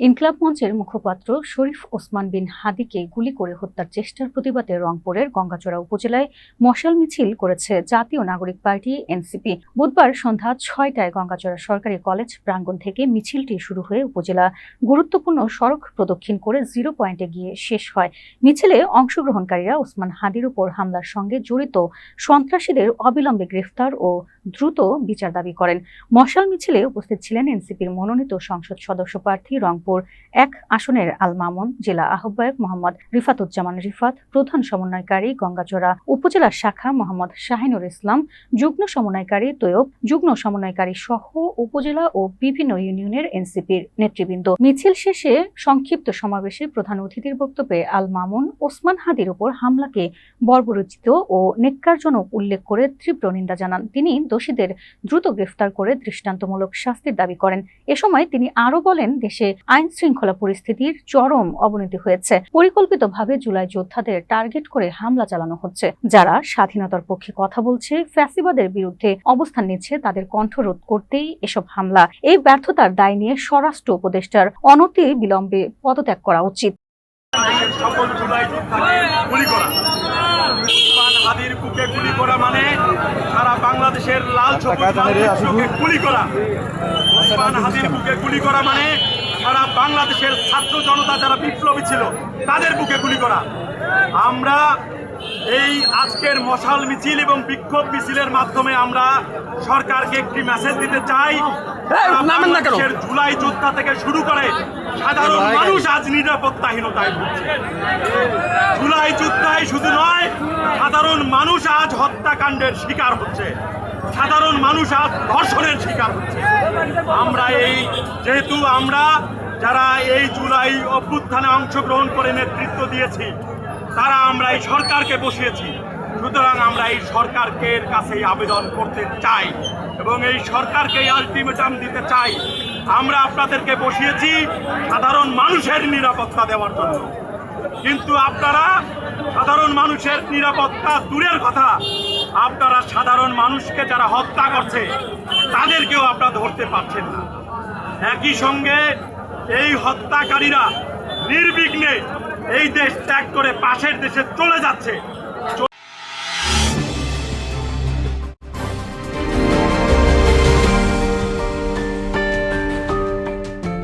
ইনকলাব মঞ্চের মুখপাত্র শরীফ ওসমান বিন হাদিকে গুলি করে হত্যার চেষ্টার প্রতিবাদে রংপুরের গঙ্গাচড়া উপজেলায় মশাল মিছিল করেছে জাতীয় নাগরিক পার্টি, এনসিপি। বুধবার সন্ধ্যা ছয়টায় গঙ্গাচড়া সরকারি কলেজ প্রাঙ্গণ থেকে মিছিলটি শুরু হয়ে উপজেলা গুরুত্বপূর্ণ সড়ক প্রদক্ষিণ করে জিরো পয়েন্টে গিয়ে শেষ হয়। মিছিলে অংশগ্রহণকারীরা ওসমান হাদির উপর হামলার সঙ্গে জড়িত সন্ত্রাসীদের অবিলম্বে গ্রেফতার ও দ্রুত বিচার দাবি করেন। মশাল মিছিলে উপস্থিত ছিলেন এনসিপির মনোনীত সংসদ সদস্য প্রার্থী রংপুর এক আসনের আল মামুন, জেলা আহ্বায়ক মোহাম্মদ রিফাতুজ্জামান রিফাত, প্রধান সমন্বয়কারী গঙ্গাচড়া উপজেলা শাখা মোহাম্মদ শাহিনুর ইসলাম, যুগ্ম সমন্বয়কারী তৈয়ব, যুগ্ম সমন্বয়কারী সহ উপজেলা ও বিভিন্ন ইউনিয়নের এনসিপির নেতৃবৃন্দ। মিছিল শেষে সংক্ষিপ্ত সমাবেশে প্রধান অতিথির বক্তব্যে আল মামুন ওসমান হাদির উপর হামলাকে বর্বরচিত ও নেক্কারজনক উল্লেখ করে তীব্র নিন্দা জানান। তিনি দোষীদের দ্রুত গ্রেফতার করে দৃষ্টান্তমূলক শাস্তির দাবি করেন। এ সময় তিনি আরও বলেন, দেশে আইন শৃঙ্খলা পরিস্থিতির চরম অবনতি হয়েছে। পরিকল্পিতভাবে জুলাই যোদ্ধাদের টার্গেট করে হামলা চালানো হচ্ছে। যারা স্বাধীনতার পক্ষে কথা বলছে, ফ্যাসিবাদের বিরুদ্ধে অবস্থান নিচ্ছে, তাদের কণ্ঠরোধ করতেই এসব হামলা। এই ব্যর্থতার দায় নিয়ে স্বরাষ্ট্র উপদেষ্টার অনতি বিলম্বে পদত্যাগ করা উচিত। হাদির বুকে গুলি করা মানে সারা বাংলাদেশের লাল লাল গুলি করা। উসমান হাদির বুকে গুলি করা মানে সারা বাংলাদেশের ছাত্র জনতা যারা বিপ্লবী ছিল তাদের বুকে গুলি করা। আমরা এই আজকের মশাল মিছিল এবং বিক্ষোভ মিছিলের মাধ্যমে আমরা সরকারকে একটি মেসেজ দিতে চাই। জুলাই যোদ্ধা থেকে শুরু করে সাধারণ মানুষ আজ নিরাপত্তাহীনতায় ভুগছে। জুলাই যুদ্ধায় শুধু নয় সাধারণ মানুষ আজ হত্যাকাণ্ডের শিকার হচ্ছে। সাধারণ মানুষ আজ ধর্ষণের শিকার হচ্ছে। আমরা এই যেহেতু আমরা যারা এই জুলাই অভ্যুত্থানে অংশগ্রহণ করে নেতৃত্ব দিয়েছি, তারা আমরা এই সরকারকে বসিয়েছি। সুতরাং আমরা এই সরকারকে এর কাছে আবেদন করতে চাই এবং এই সরকারকে আলটিমেটাম দিতে চাই। আমরা আপনাদেরকে বসিয়েছি সাধারণ মানুষের নিরাপত্তা দেওয়ার জন্য। কিন্তু আপনারা মানুষের নিরাপত্তা দূরের কথা। আপনারা সাধারণ মানুষকে যারা হত্যা করছে, তাদেরকেও আপনারা ধরতে পারছেন না। একই সঙ্গে এই হত্যাকারীরা নির্বিঘ্নে এই দেশ ত্যাগ করে পাশের দেশে চলে যাচ্ছে।